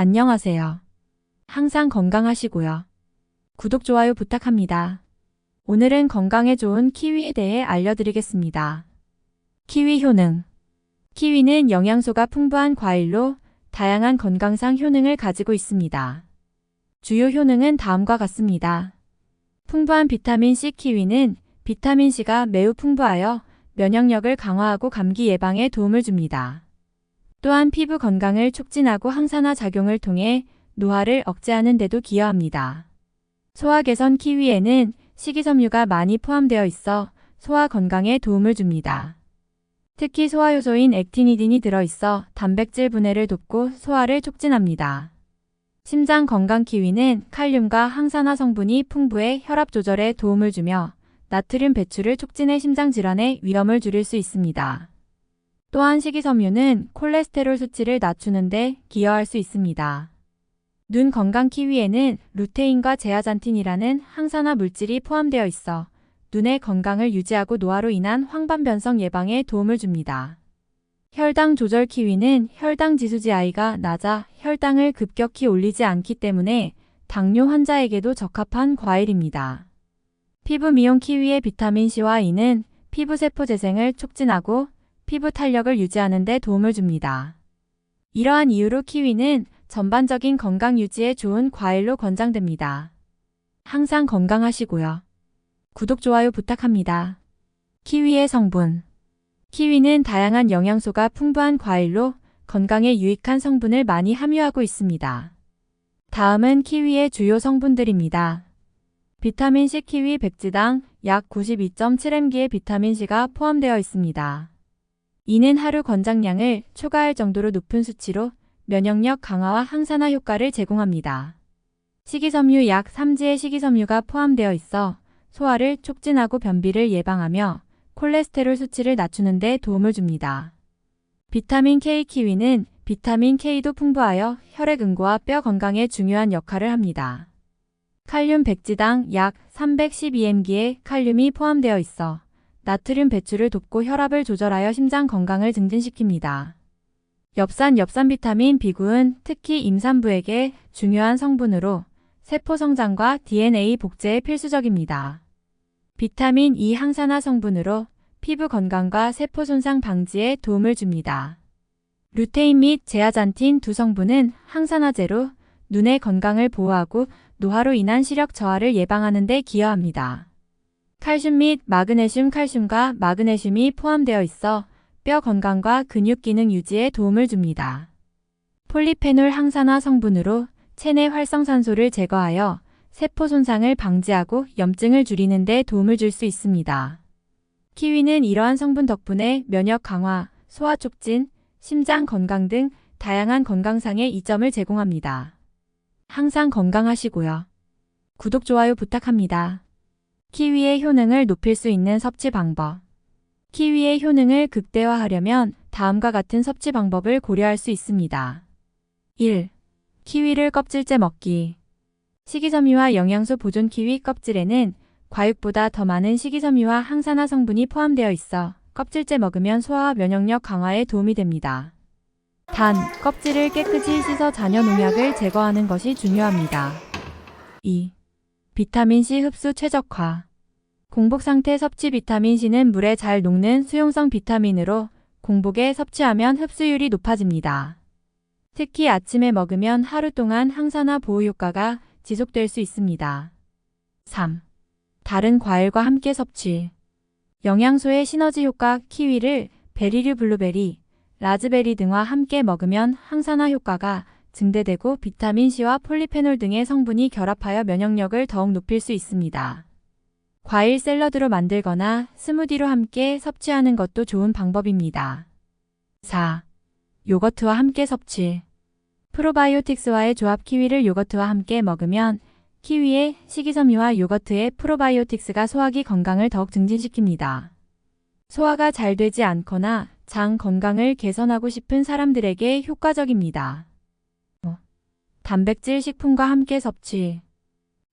안녕하세요. 항상 건강하시고요. 구독, 좋아요 부탁합니다. 오늘은 건강에 좋은 키위에 대해 알려드리겠습니다. 키위 효능. 키위는 영양소가 풍부한 과일로 다양한 건강상 효능을 가지고 있습니다. 주요 효능은 다음과 같습니다. 풍부한 비타민C 키위는 비타민C가 매우 풍부하여 면역력을 강화하고 감기 예방에 도움을 줍니다. 또한 피부 건강을 촉진하고 항산화 작용을 통해 노화를 억제하는 데도 기여합니다. 소화 개선 키위에는 식이섬유가 많이 포함되어 있어 소화 건강에 도움을 줍니다. 특히 소화 효소인 액티니딘이 들어있어 단백질 분해를 돕고 소화를 촉진합니다. 심장 건강 키위는 칼륨과 항산화 성분이 풍부해 혈압 조절에 도움을 주며 나트륨 배출을 촉진해 심장 질환의 위험을 줄일 수 있습니다. 또한 식이섬유는 콜레스테롤 수치를 낮추는 데 기여할 수 있습니다. 눈 건강 키위에는 루테인과 제아잔틴이라는 항산화 물질이 포함되어 있어 눈의 건강을 유지하고 노화로 인한 황반 변성 예방에 도움을 줍니다. 혈당 조절 키위는 혈당 지수지 I가 낮아 혈당을 급격히 올리지 않기 때문에 당뇨 환자에게도 적합한 과일입니다. 피부 미용 키위의 비타민C와 E는 피부 세포 재생을 촉진하고 피부 탄력을 유지하는 데 도움을 줍니다. 이러한 이유로 키위는 전반적인 건강 유지에 좋은 과일로 권장됩니다. 항상 건강하시고요. 구독, 좋아요 부탁합니다. 키위의 성분 키위는 다양한 영양소가 풍부한 과일로 건강에 유익한 성분을 많이 함유하고 있습니다. 다음은 키위의 주요 성분들입니다. 비타민C 키위 100지당 약 92.7mg의 비타민C가 포함되어 있습니다. 이는 하루 권장량을 초과할 정도로 높은 수치로 면역력 강화와 항산화 효과를 제공합니다. 식이섬유 약 3지의 식이섬유가 포함되어 있어 소화를 촉진하고 변비를 예방하며 콜레스테롤 수치를 낮추는 데 도움을 줍니다. 비타민 K 키위는 비타민 K도 풍부하여 혈액 응고와 뼈 건강에 중요한 역할을 합니다. 칼륨 100지당 약 312mg의 칼륨이 포함되어 있어 나트륨 배출을 돕고 혈압을 조절하여 심장 건강을 증진시킵니다. 엽산 엽산 비타민 B9은 특히 임산부에게 중요한 성분으로 세포 성장과 DNA 복제에 필수적입니다. 비타민 E 항산화 성분으로 피부 건강과 세포 손상 방지에 도움을 줍니다. 루테인 및 제아잔틴 두 성분은 항산화제로 눈의 건강을 보호하고 노화로 인한 시력 저하를 예방하는 데 기여합니다. 칼슘 및 마그네슘 칼슘과 마그네슘이 포함되어 있어 뼈 건강과 근육 기능 유지에 도움을 줍니다. 폴리페놀 항산화 성분으로 체내 활성산소를 제거하여 세포 손상을 방지하고 염증을 줄이는 데 도움을 줄 수 있습니다. 키위는 이러한 성분 덕분에 면역 강화, 소화 촉진, 심장 건강 등 다양한 건강상의 이점을 제공합니다. 항상 건강하시고요. 구독, 좋아요 부탁합니다. 키위의 효능을 높일 수 있는 섭취 방법. 키위의 효능을 극대화하려면 다음과 같은 섭취 방법을 고려할 수 있습니다. 1. 키위를 껍질째 먹기. 식이섬유와 영양소 보존 키위 껍질에는 과육보다 더 많은 식이섬유와 항산화 성분이 포함되어 있어 껍질째 먹으면 소화와 면역력 강화에 도움이 됩니다. 단, 껍질을 깨끗이 씻어 잔여 농약을 제거하는 것이 중요합니다. 2. 비타민C 흡수 최적화. 공복 상태 섭취 비타민C는 물에 잘 녹는 수용성 비타민으로 공복에 섭취하면 흡수율이 높아집니다. 특히 아침에 먹으면 하루 동안 항산화 보호 효과가 지속될 수 있습니다. 3. 다른 과일과 함께 섭취. 영양소의 시너지 효과 키위를 베리류 블루베리, 라즈베리 등과 함께 먹으면 항산화 효과가 증대되고 비타민C와 폴리페놀 등의 성분이 결합하여 면역력을 더욱 높일 수 있습니다. 과일 샐러드로 만들거나 스무디로 함께 섭취하는 것도 좋은 방법입니다. 4. 요거트와 함께 섭취. 프로바이오틱스와의 조합 키위를 요거트와 함께 먹으면 키위의 식이섬유와 요거트의 프로바이오틱스가 소화기 건강을 더욱 증진시킵니다. 소화가 잘 되지 않거나 장 건강을 개선하고 싶은 사람들에게 효과적입니다. 단백질 식품과 함께 섭취.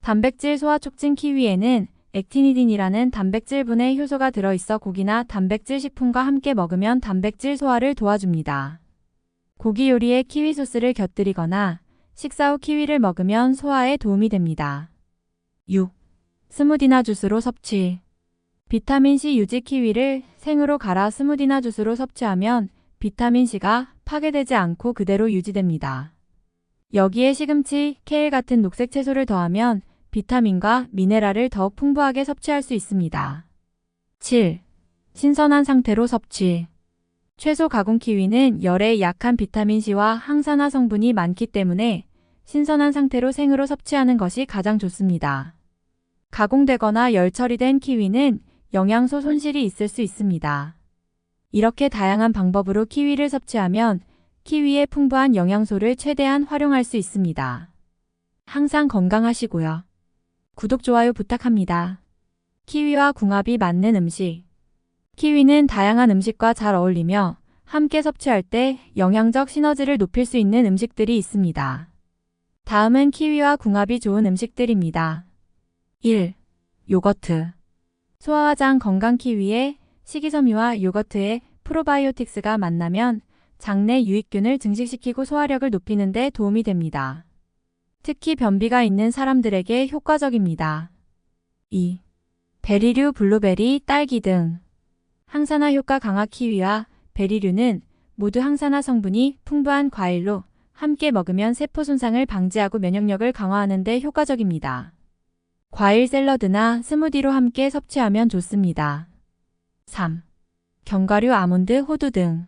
단백질 소화 촉진 키위에는 액티니딘이라는 단백질 분해 효소가 들어있어 고기나 단백질 식품과 함께 먹으면 단백질 소화를 도와줍니다. 고기 요리에 키위 소스를 곁들이거나 식사 후 키위를 먹으면 소화에 도움이 됩니다. 6. 스무디나 주스로 섭취. 비타민C 유지 키위를 생으로 갈아 스무디나 주스로 섭취하면 비타민C가 파괴되지 않고 그대로 유지됩니다. 여기에 시금치, 케일 같은 녹색 채소를 더하면 비타민과 미네랄을 더욱 풍부하게 섭취할 수 있습니다. 7. 신선한 상태로 섭취. 채소 가공 키위는 열에 약한 비타민C와 항산화 성분이 많기 때문에 신선한 상태로 생으로 섭취하는 것이 가장 좋습니다. 가공되거나 열 처리된 키위는 영양소 손실이 있을 수 있습니다. 이렇게 다양한 방법으로 키위를 섭취하면 키위의 풍부한 영양소를 최대한 활용할 수 있습니다. 항상 건강하시고요. 구독, 좋아요 부탁합니다. 키위와 궁합이 맞는 음식. 키위는 다양한 음식과 잘 어울리며 함께 섭취할 때 영양적 시너지를 높일 수 있는 음식들이 있습니다. 다음은 키위와 궁합이 좋은 음식들입니다. 1. 요거트. 소화화장 건강 키위에 식이섬유와 요거트의 프로바이오틱스가 만나면 장내 유익균을 증식시키고 소화력을 높이는 데 도움이 됩니다. 특히 변비가 있는 사람들에게 효과적입니다. 2. 베리류, 블루베리, 딸기 등 항산화 효과 강화 키위와 베리류는 모두 항산화 성분이 풍부한 과일로 함께 먹으면 세포 손상을 방지하고 면역력을 강화하는 데 효과적입니다. 과일 샐러드나 스무디로 함께 섭취하면 좋습니다. 3. 견과류, 아몬드, 호두 등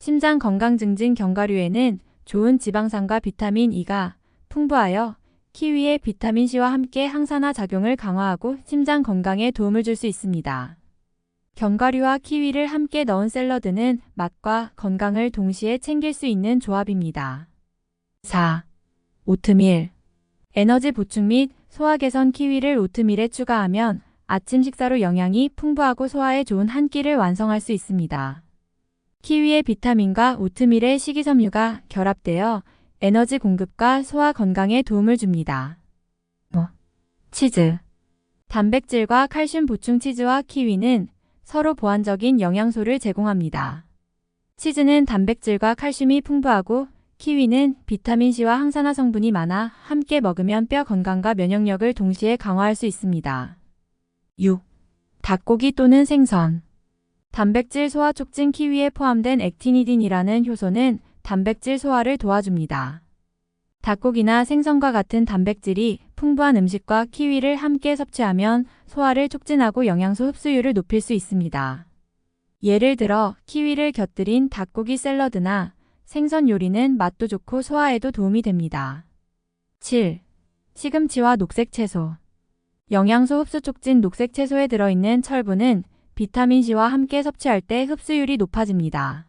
심장 건강 증진 견과류에는 좋은 지방산과 비타민 E가 풍부하여 키위의 비타민C와 함께 항산화 작용을 강화하고 심장 건강에 도움을 줄 수 있습니다. 견과류와 키위를 함께 넣은 샐러드는 맛과 건강을 동시에 챙길 수 있는 조합입니다. 4. 오트밀 에너지 보충 및 소화 개선 키위를 오트밀에 추가하면 아침 식사로 영양이 풍부하고 소화에 좋은 한 끼를 완성할 수 있습니다. 키위의 비타민과 오트밀의 식이섬유가 결합되어 에너지 공급과 소화 건강에 도움을 줍니다. 뭐, 치즈 단백질과 칼슘 보충 치즈와 키위는 서로 보완적인 영양소를 제공합니다. 치즈는 단백질과 칼슘이 풍부하고 키위는 비타민C와 항산화 성분이 많아 함께 먹으면 뼈 건강과 면역력을 동시에 강화할 수 있습니다. 6. 닭고기 또는 생선 단백질 소화 촉진 키위에 포함된 액티니딘이라는 효소는 단백질 소화를 도와줍니다. 닭고기나 생선과 같은 단백질이 풍부한 음식과 키위를 함께 섭취하면 소화를 촉진하고 영양소 흡수율을 높일 수 있습니다. 예를 들어 키위를 곁들인 닭고기 샐러드나 생선 요리는 맛도 좋고 소화에도 도움이 됩니다. 7. 시금치와 녹색 채소 영양소 흡수 촉진 녹색 채소에 들어있는 철분은 비타민C와 함께 섭취할 때 흡수율이 높아집니다.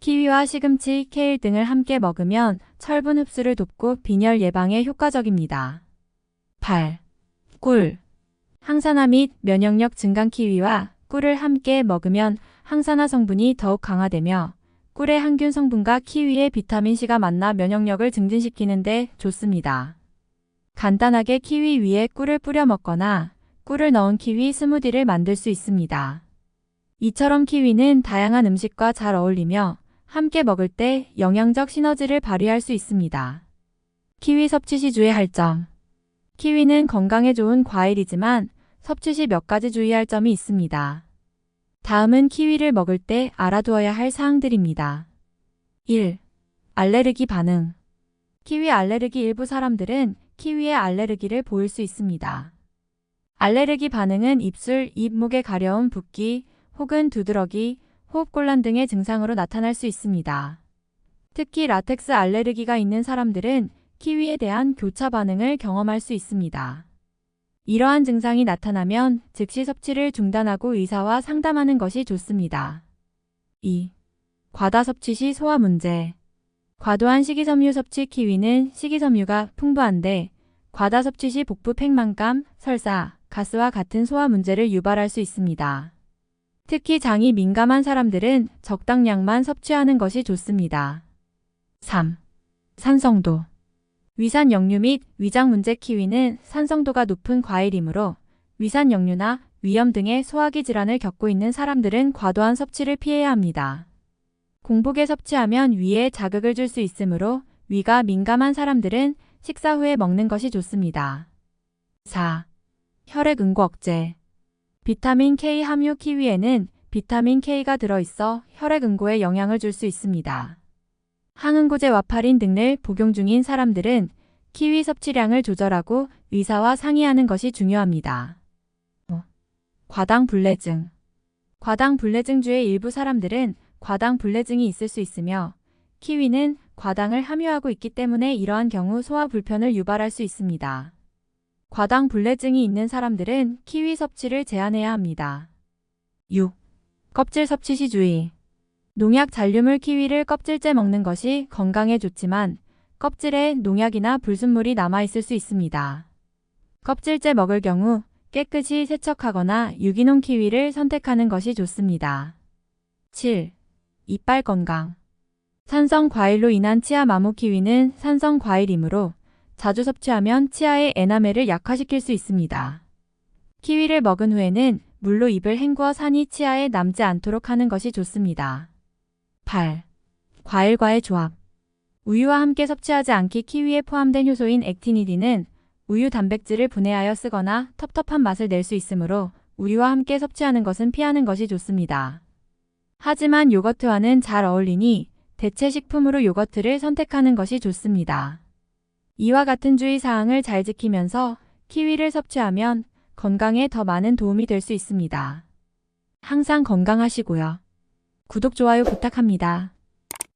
키위와 시금치, 케일 등을 함께 먹으면 철분 흡수를 돕고 빈혈 예방에 효과적입니다. 8. 꿀 항산화 및 면역력 증강 키위와 꿀을 함께 먹으면 항산화 성분이 더욱 강화되며 꿀의 항균 성분과 키위의 비타민C가 만나 면역력을 증진시키는 데 좋습니다. 간단하게 키위 위에 꿀을 뿌려 먹거나 꿀을 넣은 키위 스무디를 만들 수 있습니다. 이처럼 키위는 다양한 음식과 잘 어울리며 함께 먹을 때 영양적 시너지를 발휘할 수 있습니다. 키위 섭취 시 주의할 점 키위는 건강에 좋은 과일이지만 섭취 시 몇 가지 주의할 점이 있습니다. 다음은 키위를 먹을 때 알아두어야 할 사항들입니다. 1. 알레르기 반응 키위 알레르기 일부 사람들은 키위에 알레르기를 보일 수 있습니다. 알레르기 반응은 입술, 입목에 가려운 붓기 혹은 두드러기, 호흡곤란 등의 증상으로 나타날 수 있습니다. 특히 라텍스 알레르기가 있는 사람들은 키위에 대한 교차 반응을 경험할 수 있습니다. 이러한 증상이 나타나면 즉시 섭취를 중단하고 의사와 상담하는 것이 좋습니다. 2. 과다 섭취 시 소화 문제 과도한 식이섬유 섭취 키위는 식이섬유가 풍부한데 과다 섭취 시 복부 팽만감, 설사, 가스와 같은 소화 문제를 유발할 수 있습니다. 특히 장이 민감한 사람들은 적당량만 섭취하는 것이 좋습니다. 3. 산성도 위산 역류 및 위장 문제 키위는 산성도가 높은 과일이므로 위산 역류나 위염 등의 소화기 질환을 겪고 있는 사람들은 과도한 섭취를 피해야 합니다. 공복에 섭취하면 위에 자극을 줄 수 있으므로 위가 민감한 사람들은 식사 후에 먹는 것이 좋습니다. 4. 혈액 응고 억제. 비타민 K 함유 키위에는 비타민 K가 들어있어 혈액 응고에 영향을 줄 수 있습니다. 항응고제 와파린 등을 복용 중인 사람들은 키위 섭취량을 조절하고 의사와 상의하는 것이 중요합니다. 어, 과당 불내증. 과당 불내증주의 일부 사람들은 과당 불내증이 있을 수 있으며 키위는 과당을 함유하고 있기 때문에 이러한 경우 소화 불편을 유발할 수 있습니다. 과당 불내증이 있는 사람들은 키위 섭취를 제한해야 합니다. 6. 껍질 섭취 시 주의. 농약 잔류물 키위를 껍질째 먹는 것이 건강에 좋지만 껍질에 농약이나 불순물이 남아있을 수 있습니다. 껍질째 먹을 경우 깨끗이 세척하거나 유기농 키위를 선택하는 것이 좋습니다. 7. 이빨 건강. 산성 과일로 인한 치아 마모 키위는 산성 과일이므로 자주 섭취하면 치아의 에나멜을 약화시킬 수 있습니다. 키위를 먹은 후에는 물로 입을 헹구어 산이 치아에 남지 않도록 하는 것이 좋습니다. 8. 과일과의 조합. 우유와 함께 섭취하지 않기 키위에 포함된 효소인 액티니딘은 우유 단백질을 분해하여 쓰거나 텁텁한 맛을 낼 수 있으므로 우유와 함께 섭취하는 것은 피하는 것이 좋습니다. 하지만 요거트와는 잘 어울리니 대체 식품으로 요거트를 선택하는 것이 좋습니다. 이와 같은 주의 사항을 잘 지키면서 키위를 섭취하면 건강에 더 많은 도움이 될 수 있습니다. 항상 건강하시고요. 구독, 좋아요 부탁합니다.